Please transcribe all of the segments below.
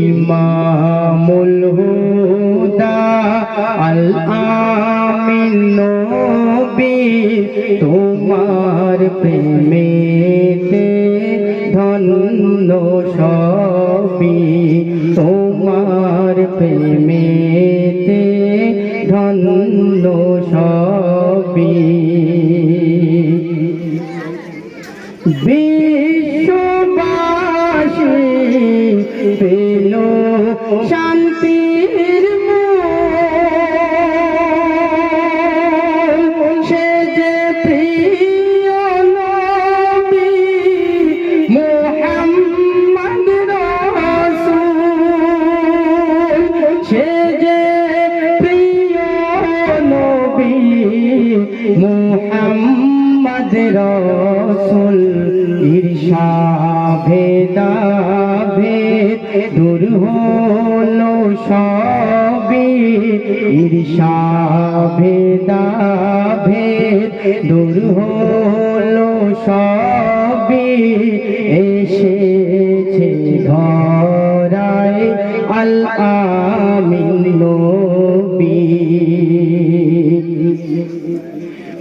ইমামুল হুদা আল আমিন নবী তোমার প্রেমেতে ধন্য সবই। তোমার প্রেমেতে ধন্য সবই। বিশ্ববাসী পেল শান্তির সে যে প্রিয় নবী মুহাম্মদ রাসূল। সে যে প্রিয় নবী মুহাম্মদ রসুল ঈর্ষা ভেদ দূর হলো সবই ঈর্ষা ভেদা ভেদ দূর হলো সবই এসেছে ধরায় আল আমিন নবী।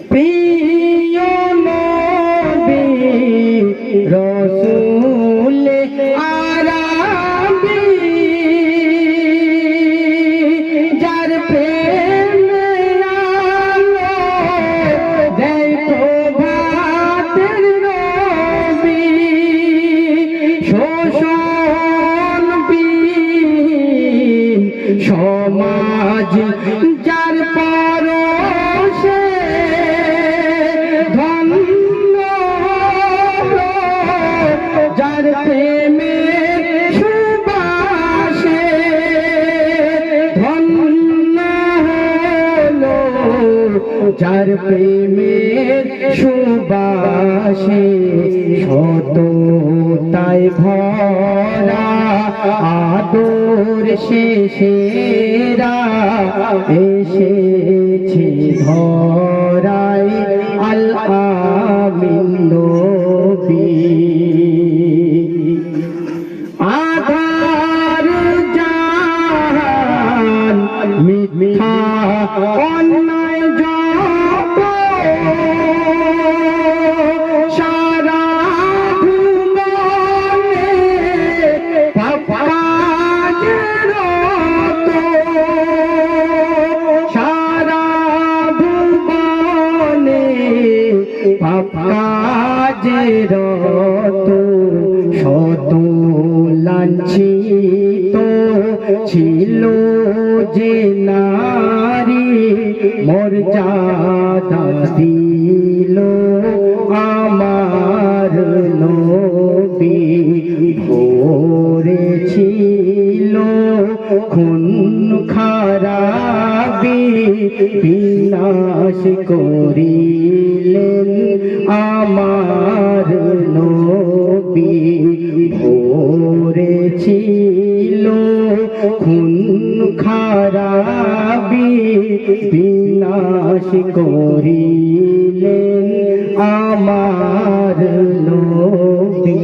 প্রিয় নবী, রসুল সমাজ যার পরশে ধন্য যার প্রেমে সুবাসে ধন্য সুবাসে শত তাই ভরা আদর শেষেরা এসেছে ধরাই আল আমিন নবী। আধার জাহান কাজের রত। শত লাঞ্ছিত ছিল যে নারী মর্যাদা দিল আমার খারাপি বিনাশ করিলেন আমার নবী। ভোরে ছিল খুন খারাপি বিনাশ করিলেন আমার নবী।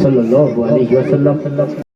সাল্লাল্লাহু আলাইহি ওয়াসাল্লাম।